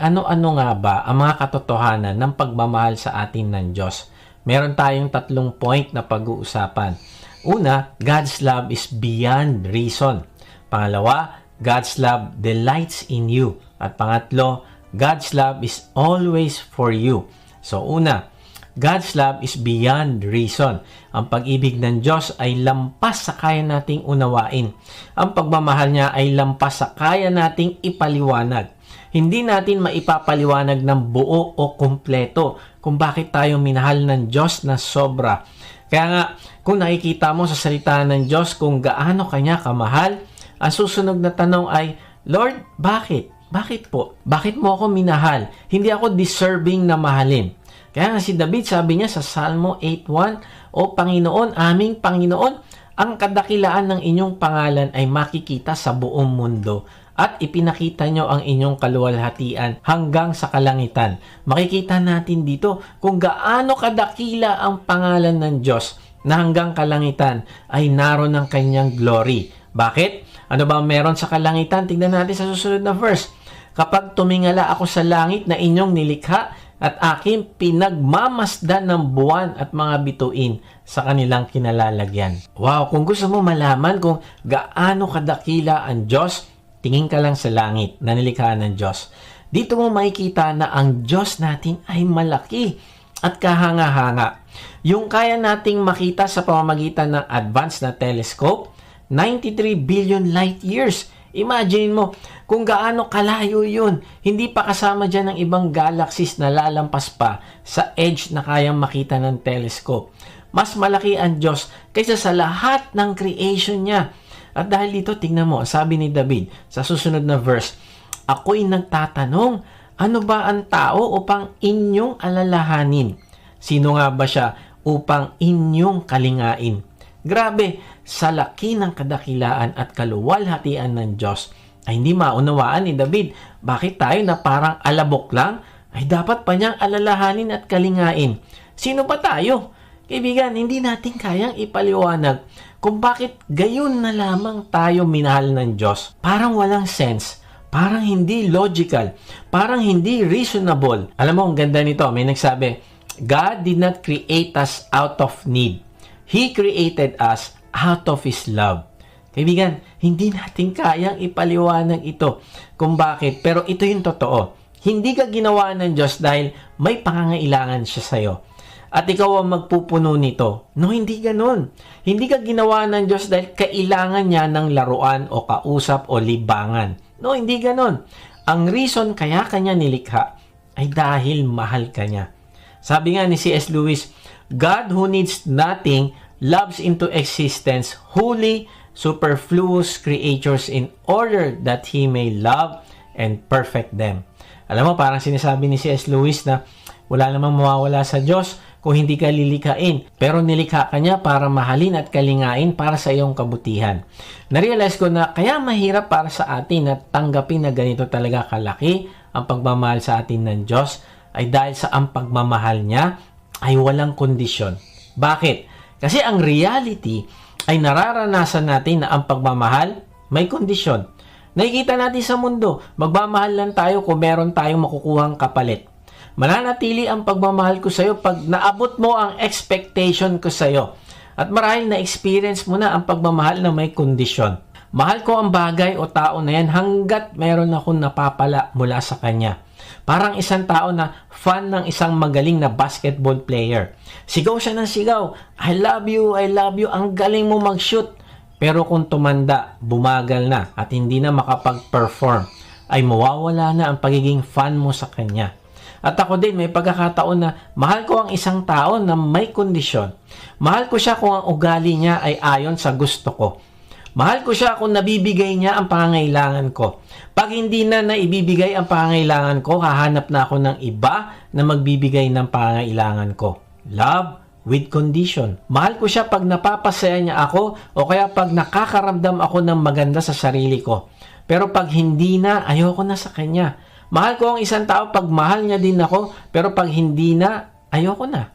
Ano-ano nga ba ang mga katotohanan ng pagmamahal sa atin ng Diyos? Meron tayong tatlong point na pag-uusapan. Una, God's love is beyond reason. Pangalawa, God's love delights in you. At pangatlo, God's love is always for you. So una, God's love is beyond reason. Ang pag-ibig ng Diyos ay lampas sa kaya nating unawain. Ang pagmamahal niya ay lampas sa kaya nating ipaliwanag. Hindi natin maipapaliwanag ng buo o kumpleto kung bakit tayo minahal ng Diyos na sobra. Kaya nga, kung nakikita mo sa salita ng Diyos kung gaano kanya kamahal, ang susunod na tanong ay, Lord, bakit? Bakit po? Bakit mo ako minahal? Hindi ako deserving na mahalin. Kaya nga si David sabi niya sa Salmo 8.1, O Panginoon, aming Panginoon, ang kadakilaan ng inyong pangalan ay makikita sa buong mundo at ipinakita nyo ang inyong kaluwalhatian hanggang sa kalangitan. Makikita natin dito kung gaano kadakila ang pangalan ng Diyos na hanggang kalangitan ay naroon ng kanyang glory. Bakit? Ano ba meron sa kalangitan? Tignan natin sa susunod na verse. Kapag tumingala ako sa langit na inyong nilikha at aking pinagmamasdan ng buwan at mga bituin sa kanilang kinalalagyan. Wow, kung gusto mo malaman kung gaano kadakila ang Diyos, tingin ka lang sa langit na nilikha ng Diyos. Dito mo makikita na ang Diyos natin ay malaki at kahanga-hanga. Yung kaya nating makita sa pamamagitan ng advanced na telescope, 93 billion light years. Imagine mo kung gaano kalayo yun. Hindi pa kasama dyan ng ibang galaxies na lalampas pa sa edge na kayang makita ng telescope. Mas malaki ang Diyos kaysa sa lahat ng creation niya. At dahil dito, tingnan mo, sabi ni David sa susunod na verse, Ako'y nagtatanong, ano ba ang tao upang inyong alalahanin? Sino nga ba siya upang inyong kalingain? Grabe, sa laki ng kadakilaan at kaluwalhatian ng Diyos, ay hindi maunawaan ni David bakit tayo na parang alabok lang ay dapat pa niyang alalahanin at kalingain. Sino ba tayo? Kaibigan, hindi natin kayang ipaliwanag kung bakit gayon na lamang tayo minahal ng Diyos. Parang walang sense. Parang hindi logical. Parang hindi reasonable. Alam mo, ang ganda nito. May nagsabi, God did not create us out of need. He created us out of His love. Kaibigan, hindi natin kayang ipaliwanag ito kung bakit. Pero ito yung totoo. Hindi ka ginawa ng Diyos dahil may pangangailangan siya sa'yo at ikaw ang magpupuno nito. No, hindi ganon. Hindi ka ginawa ng Diyos dahil kailangan niya ng laruan o kausap o libangan. No, hindi ganon. Ang reason kaya kanya nilikha ay dahil mahal ka niya. Sabi nga ni C.S. Lewis, God who needs nothing loves into existence holy, superfluous creatures in order that He may love and perfect them. Alam mo, parang sinasabi ni C.S. Lewis na wala namang mawawala sa Diyos kung hindi ka lilikain. Pero nilikha ka niya para mahalin at kalingain para sa iyong kabutihan. Narealize ko na kaya mahirap para sa atin na tanggapin na ganito talaga kalaki ang pagmamahal sa atin ng Diyos ay dahil sa ang pagmamahal niya ay walang kondisyon. Bakit? Kasi ang reality ay nararanasan natin na ang pagmamahal may kondisyon. Nakikita natin sa mundo, magmamahal lang tayo kung meron tayong makukuhang kapalit. Mananatili ang pagmamahal ko sa iyo pag naabot mo ang expectation ko sa iyo. At marahil na-experience mo na ang pagmamahal na may kondisyon. Mahal ko ang bagay o tao na yan hanggat meron akong napapala mula sa kanya. Parang isang tao na fan ng isang magaling na basketball player. Sigaw siya ng sigaw, I love you, I love you, ang galing mo mag-shoot. Pero kung tumanda, bumagal na at hindi na makapag-perform, ay mawawala na ang pagiging fan mo sa kanya. At ako din, may pagkakataon na mahal ko ang isang tao na may kondisyon. Mahal ko siya kung ang ugali niya ay ayon sa gusto ko. Mahal ko siya kung nabibigay niya ang pangangailangan ko. Pag hindi na naibibigay ang pangangailangan ko, hahanap na ako ng iba na magbibigay ng pangangailangan ko. Love with condition. Mahal ko siya pag napapasaya niya ako o kaya pag nakakaramdam ako ng maganda sa sarili ko. Pero pag hindi na, ayoko na sa kanya. Mahal ko ang isang tao pag mahal niya din ako, pero pag hindi na, ayoko na.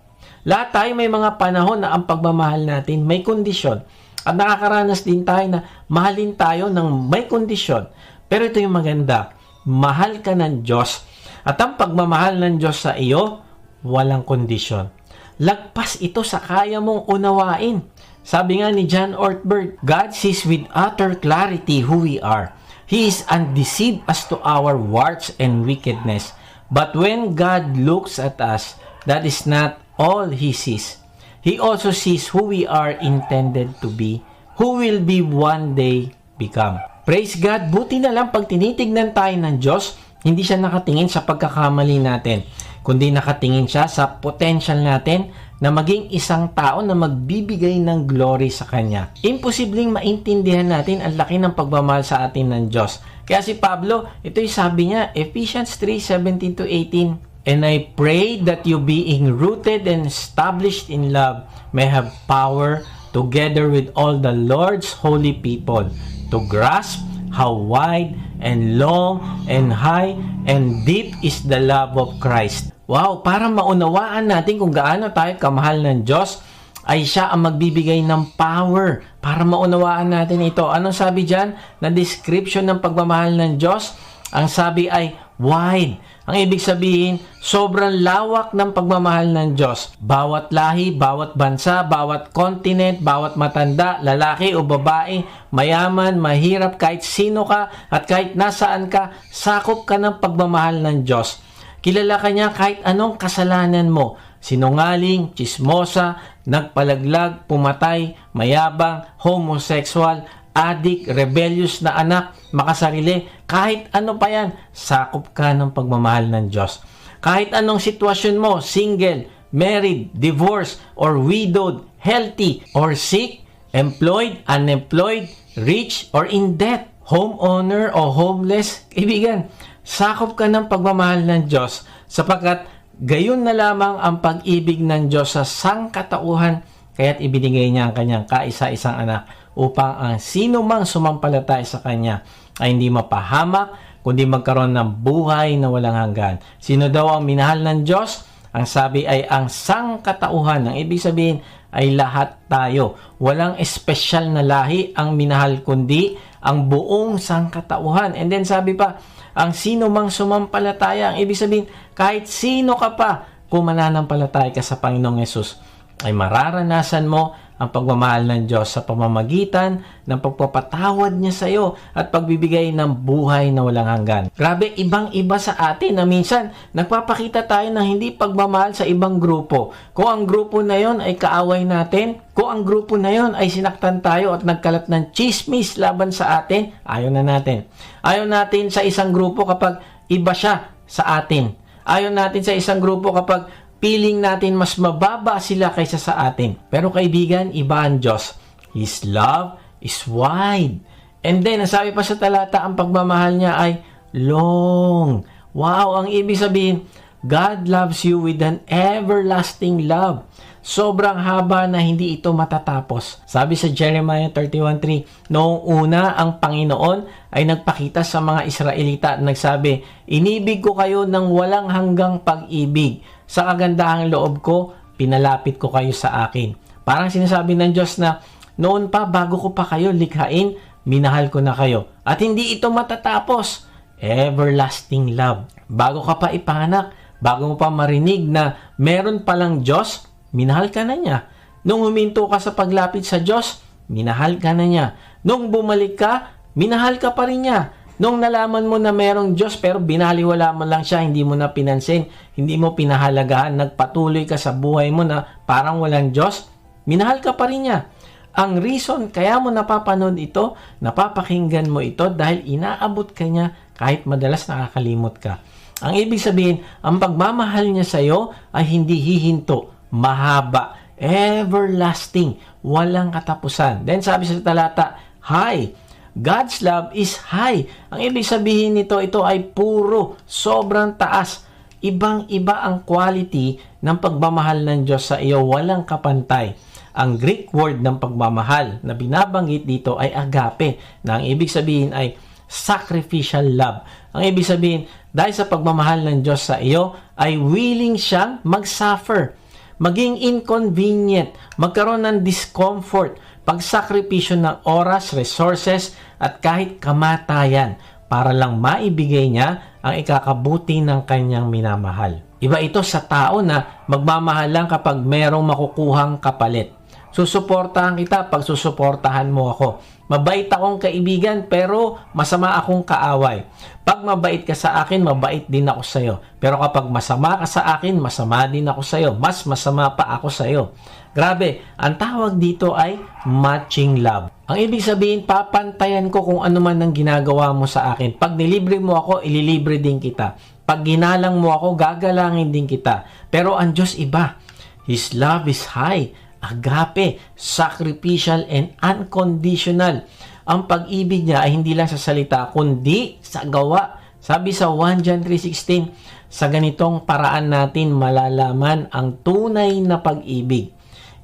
Lahat tayo may mga panahon na ang pagmamahal natin may kondisyon. At nakakaranas din tayo na mahalin tayo ng may kondisyon. Pero ito yung maganda. Mahal ka ng Diyos At ang pagmamahal ng Diyos sa iyo, walang kondisyon. Lagpas ito sa kaya mong unawain. Sabi nga ni John Ortberg, God sees with utter clarity who we are. He is undeceived as to our warts and wickedness. But when God looks at us, that is not all He sees. He also sees who we are intended to be, who will be one day become. Praise God, buti na lang pag tinitignan tayo ng Diyos, hindi siya nakatingin sa pagkakamali natin, kundi nakatingin siya sa potential natin na maging isang tao na magbibigay ng glory sa Kanya. Imposibleng maintindihan natin ang laki ng pagmamahal sa atin ng Diyos. Kaya si Pablo, ito'y sabi niya, Ephesians 3:17 to 18, And I pray that you being rooted and established in love may have power together with all the Lord's holy people to grasp how wide and long and high and deep is the love of Christ. Wow, para maunawaan natin kung gaano tayo kamahal ng Diyos, ay siya ang magbibigay ng power para maunawaan natin ito. Anong sabi dyan? Na description ng pagmamahal ng Diyos, ang sabi ay wide. Ang ibig sabihin, sobrang lawak ng pagmamahal ng Diyos. Bawat lahi, bawat bansa, bawat continent, bawat matanda, lalaki o babae, mayaman, mahirap, kahit sino ka at kahit nasaan ka, sakop ka ng pagmamahal ng Diyos. Kilala ka niya kahit anong kasalanan mo. Sinungaling, chismosa, nagpalaglag, pumatay, mayabang, homosexual, adik, rebellious na anak, makasarili, kahit ano pa yan, sakop ka ng pagmamahal ng Diyos. Kahit anong sitwasyon mo, single, married, divorced, or widowed, healthy, or sick, employed, unemployed, rich, or in debt, homeowner o homeless, kaibigan, sakop ka ng pagmamahal ng Diyos sapagkat gayon na lamang ang pag-ibig ng Diyos sa sangkatauhan kaya't ibinigay niya ang kanyang kaisa-isang anak upang ang sino mang sumampalatay sa kanya ay hindi mapahamak kundi magkaroon ng buhay na walang hanggan. Sino daw ang minahal ng Diyos? Ang sabi ay ang sangkatauhan. Ang ibig sabihin ay lahat tayo. Walang espesyal na lahi ang minahal kundi ang buong sangkatauhan. And then sabi pa, ang sino mang sumampalataya, ang ibig sabihin, kahit sino ka pa, kung mananampalataya ka sa Panginoong Yesus, ay mararanasan mo ang pagmamahal ng Diyos sa pamamagitan ng pagpapatawad niya sa iyo at pagbibigay ng buhay na walang hanggan. Grabe, ibang-iba sa atin na minsan nagpapakita tayo ng hindi pagmamahal sa ibang grupo. Kung ang grupo na yon ay kaaway natin, kung ang grupo na yon ay sinaktan tayo at nagkalat ng chismis laban sa atin, ayaw na natin. Ayaw natin sa isang grupo kapag iba siya sa atin. Ayaw natin sa isang grupo kapag feeling natin mas mababa sila kaysa sa atin. Pero kaibigan, iba ang Diyos. His love is wide. And then, ang sabi pa sa talata, ang pagmamahal niya ay long. Wow, ang ibig sabihin, God loves you with an everlasting love. Sobrang haba na hindi ito matatapos. Sabi sa Jeremiah 31.3, Noong una, ang Panginoon ay nagpakita sa mga Israelita at nagsabi, Inibig ko kayo ng walang hanggang pag-ibig. Sa kagandahang loob ko, pinalapit ko kayo sa akin. Parang sinasabi ng Diyos na, noon pa, bago ko pa kayo likhain, minahal ko na kayo. At hindi ito matatapos. Everlasting love. Bago ka pa ipanganak, bago mo pa marinig na meron palang Diyos, minahal ka na niya. Nung huminto ka sa paglapit sa Diyos, minahal ka na niya. Nung bumalik ka, minahal ka pa rin niya. Nung nalaman mo na merong Diyos pero binaliwala mo lang siya, hindi mo na pinansin, hindi mo pinahalagahan, nagpatuloy ka sa buhay mo na parang walang Diyos, minahal ka pa rin niya. Ang reason kaya mo napapanood ito, napapakinggan mo ito dahil inaabot ka niya kahit madalas nakakalimot ka. Ang ibig sabihin, ang pagmamahal niya sa iyo ay hindi hihinto, mahaba, everlasting, walang katapusan. Then sabi sa talata, high, God's love is high. Ang ibig sabihin nito, ito ay puro, sobrang taas. Ibang-iba ang quality ng pagmamahal ng Diyos sa iyo, walang kapantay. Ang Greek word ng pagmamahal na binabanggit dito ay agape, na ang ibig sabihin ay sacrificial love. Ang ibig sabihin, dahil sa pagmamahal ng Diyos sa iyo, ay willing siyang mag-suffer, maging inconvenient, magkaroon ng discomfort, pagsakripisyo ng oras, resources, at kahit kamatayan. para lang maibigay niya ang ikakabuti ng kanyang minamahal. Iba ito sa tao na magmamahal lang kapag merong makukuhang kapalit. Susuportahan kita pag susuportahan mo ako. Mabait akong kaibigan pero masama akong kaaway. Pag mabait ka sa akin, mabait din ako sa iyo. Pero kapag masama ka sa akin, masama din ako sa iyo. Mas masama pa ako sa iyo. Grabe, ang tawag dito ay matching love. Ang ibig sabihin, papantayan ko kung ano man ang ginagawa mo sa akin. Pag nilibre mo ako, ililibre din kita. Pag ginalang mo ako, gagalangin din kita. Pero ang Diyos iba. His love is high, agape, sacrificial, and unconditional. Ang pag-ibig niya ay hindi lang sa salita, kundi sa gawa. Sabi sa 1 John 3.16, sa ganitong paraan natin malalaman ang tunay na pag-ibig.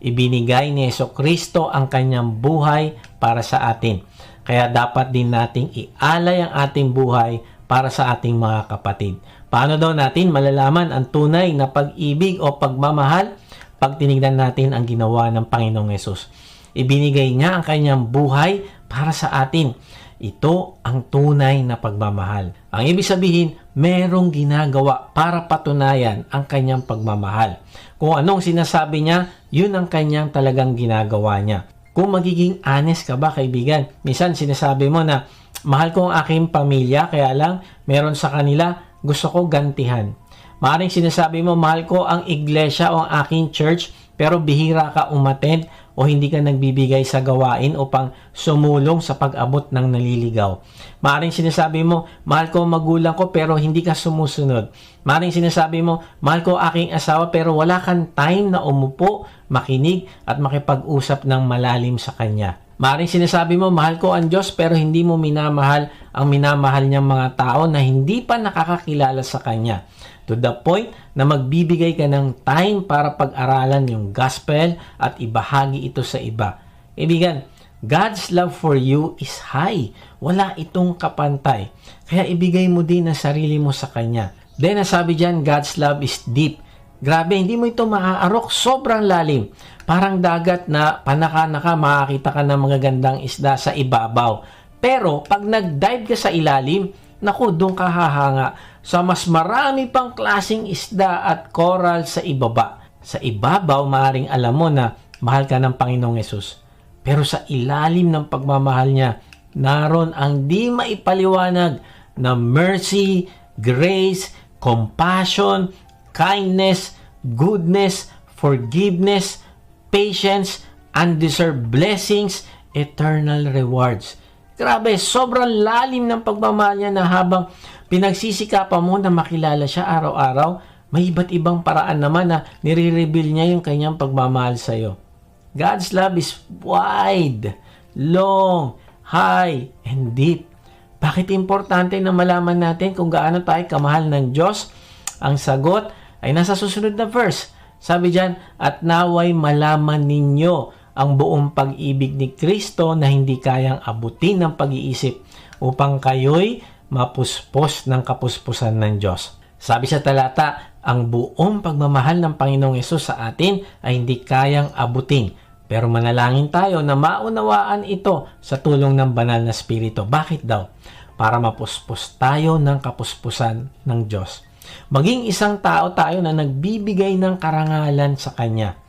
Ibinigay ni Yeso Kristo ang kanyang buhay para sa atin. Kaya dapat din nating ialay ang ating buhay para sa ating mga kapatid. Paano daw natin malalaman ang tunay na pag-ibig o pagmamahal? Pag tinignan natin ang ginawa ng Panginoong Yesus. Ibinigay niya ang kanyang buhay para sa atin. Ito ang tunay na pagmamahal. Ang ibig sabihin, merong ginagawa para patunayan ang kanyang pagmamahal. Kung anong sinasabi niya, yun ang kanyang talagang ginagawa niya. Kung magiging honest ka ba, kaibigan, minsan sinasabi mo na, mahal ko ang aking pamilya, kaya lang, meron sa kanila, gusto ko gantihan. Maaring sinasabi mo, mahal ko ang iglesia o ang aking church, pero bihira ka umattend o hindi ka nagbibigay sa gawain upang sumulong sa pag-abot ng naliligaw. Maaring sinasabi mo, mahal ko ang magulang ko pero hindi ka sumusunod. Maaring sinasabi mo, mahal ko aking asawa pero wala kang time na umupo, makinig at makipag-usap ng malalim sa kanya. Maaring sinasabi mo, mahal ko ang Diyos pero hindi mo minamahal ang minamahal niyang mga tao na hindi pa nakakakilala sa Kanya. To the point na magbibigay ka ng time para pag-aralan yung gospel at ibahagi ito sa iba. Ibigan, God's love for you is high. Wala itong kapantay. Kaya ibigay mo din ang sarili mo sa Kanya. Then, nasabi dyan, God's love is deep. Grabe, hindi mo ito maaarok. Sobrang lalim. Parang dagat na panaka-naka, makakita ka ng mga gandang isda sa ibabaw. Pero, pag nag-dive ka sa ilalim, naku, doon ka hahanga sa mas marami pang klasing isda at coral sa ibaba. Sa ibabaw, maaring alam mo na mahal ka ng Panginoong Yesus. Pero sa ilalim ng pagmamahal niya, naroon ang di maipaliwanag na mercy, grace, compassion, kindness, goodness, forgiveness, patience, undeserved blessings, eternal rewards. Grabe, sobrang lalim ng pagmamahal niya na habang pinagsisikapan mo na makilala siya araw-araw, may iba't ibang paraan naman na nire-reveal niya yung kanyang pagmamahal sa iyo. God's love is wide, long, high, and deep. Bakit importante na malaman natin kung gaano tayo kamahal ng Diyos? Ang sagot ay nasa susunod na verse. Sabi diyan, at naway malaman ninyo ang buong pag-ibig ni Kristo na hindi kayang abutin ng pag-iisip upang kayo'y mapuspos ng kapuspusan ng Diyos. Sabi sa talata, ang buong pagmamahal ng Panginoong Yesus sa atin ay hindi kayang abutin. Pero manalangin tayo na maunawaan ito sa tulong ng banal na Espiritu. Bakit daw? Para mapuspos tayo ng kapuspusan ng Diyos. Maging isang tao tayo na nagbibigay ng karangalan sa Kanya.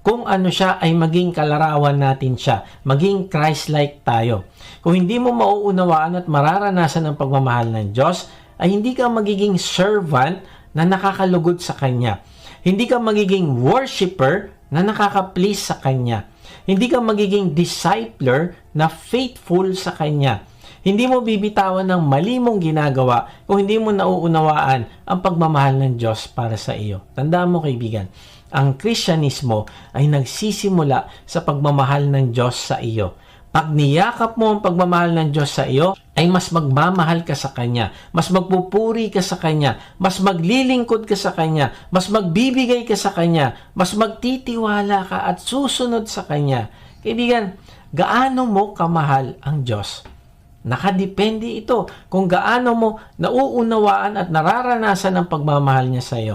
Kung ano siya ay maging kalarawan natin siya, maging Christ-like tayo. Kung hindi mo mauunawaan at mararanasan ang pagmamahal ng Diyos, ay hindi ka magiging servant na nakakalugod sa Kanya. Hindi ka magiging worshipper na nakaka-please sa Kanya. Hindi ka magiging discipler na faithful sa Kanya. Hindi mo bibitawan ng mali mong ginagawa kung hindi mo nauunawaan ang pagmamahal ng Diyos para sa iyo. Tandaan mo kaibigan, ang Kristyanismo ay nagsisimula sa pagmamahal ng Diyos sa iyo. Pag niyakap mo ang pagmamahal ng Diyos sa iyo, ay mas magmamahal ka sa Kanya, mas magpupuri ka sa Kanya, mas maglilingkod ka sa Kanya, mas magbibigay ka sa Kanya, mas magtitiwala ka at susunod sa Kanya. Kaibigan, gaano mo kamahal ang Diyos? Nakadepende ito kung gaano mo nauunawaan at nararanasan ang pagmamahal niya sa iyo.